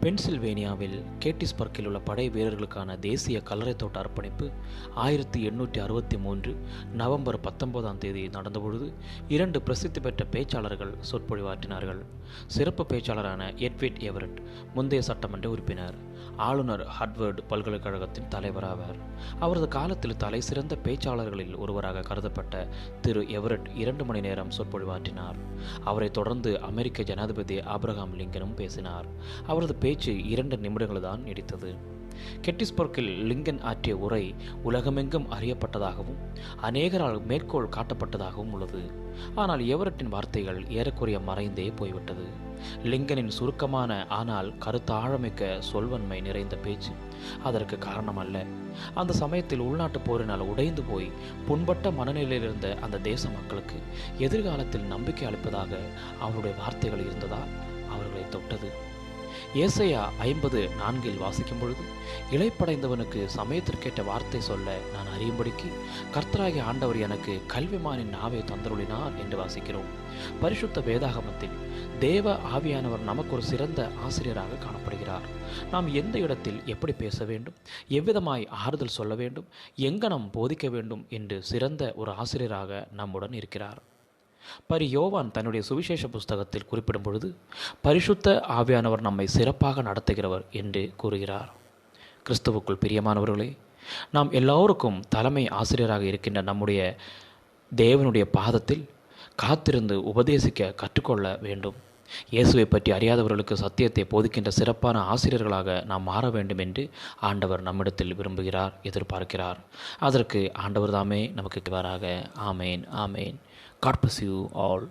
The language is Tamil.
பென்சில்வேனியாவில் கேட்டிஸ்பர்க்கில் உள்ள படை வீரர்களுக்கான தேசிய கல்லறை தோட்ட அர்ப்பணிப்பு ஆயிரத்தி எண்ணூற்றி அறுபத்தி மூன்று நவம்பர் பத்தொன்பதாம் தேதி நடந்தபொழுது இரண்டு பிரசித்தி பெற்ற பேச்சாளர்கள் சொற்பொழிவாற்றினார்கள். சிறப்பு பேச்சாளரான எட்விட் எவரட் முந்தைய சட்டமன்ற உறுப்பினர் ஆளுநர் ஹட்வர்டு பல்கலைக்கழகத்தின் தலைவராவார். அவரது காலத்தில் தலை சிறந்த பேச்சாளர்களில் ஒருவராக கருதப்பட்ட திரு எவரட் இரண்டு மணி நேரம் சொற்பொழிவாற்றினார். அவரைத் தொடர்ந்து அமெரிக்க ஜனாதிபதி ஆப்ரஹாம் லிங்கனும் பேசினார். அவரது பேச்சு இரண்டு நிமிடங்கள் தான் நீடித்தது. கெட்டிஸ்பர்க்கில் லிங்கன் ஆற்றிய உரை உலகமெங்கும் அறியப்பட்டதாகவும் அநேகரால் மேற்கோள் காட்டப்பட்டதாகவும் உள்ளது. ஆனால் எவரட்டின் வார்த்தைகள் ஏறக்குறைய மறைந்தே போய்விட்டது. லிங்கனின் சுருக்கமான ஆனால் கருத்தாழமிக்க சொல்வன்மை நிறைந்த பேச்சு அதற்கு காரணம் அல்ல அந்த சமயத்தில் உள்நாட்டுப் போரினால் உடைந்து போய் புண்பட்ட மனநிலையில் இருந்த அந்த தேச மக்களுக்கு எதிர்காலத்தில் நம்பிக்கை அளிப்பதாக அவருடைய வார்த்தைகள் இருந்ததா? அவர்களை ஏசையா ஐம்பது நான்கில் வாசிக்கும் பொழுது இலைப்படைந்தவனுக்கு சமயத்திற்கேற்ற வார்த்தை சொல்ல நான் அறியும்படிக்கு கர்த்தராகிய ஆண்டவர் எனக்கு கல்விமானின் நாவை தந்தருளினார் என்று வாசிக்கிறோம். பரிசுத்த வேதாகமத்தில் தேவ ஆவியானவர் நமக்கு ஒரு சிறந்த ஆசிரியராக காணப்படுகிறார். நாம் எந்த இடத்தில் எப்படி பேச வேண்டும்? எவ்விதமாய் ஆறுதல் சொல்ல வேண்டும்? எங்கனம் போதிக்க வேண்டும்? என்று சிறந்த ஒரு ஆசிரியராக நம்முடன் இருக்கிறார். பரி யோவான் தன்னுடைய சுவிசேஷ புஸ்தகத்தில் குறிப்பிடும் பொழுது பரிசுத்த ஆவியானவர் நம்மை சிறப்பாக நடத்துகிறவர் என்று கூறுகிறார். கிறிஸ்துவுக்குள் பிரியமானவர்களே நாம் எல்லோருக்கும் தலைமை ஆசிரியராக இருக்கின்ற நம்முடைய தேவனுடைய பாதத்தில் காத்திருந்து உபதேசிக்க கற்றுக்கொள்ள வேண்டும். இயேசுவை பற்றி அறியாதவர்களுக்கு சத்தியத்தை போதிக்கின்ற சிறப்பான ஆசிரியர்களாக நாம் மாற வேண்டும் என்று ஆண்டவர் நம்மிடத்தில் விரும்புகிறார் எதிர்பார்க்கிறார். அதற்கு ஆண்டவர் தாமே நமக்கு வராக ஆமேன் ஆமேன். God you all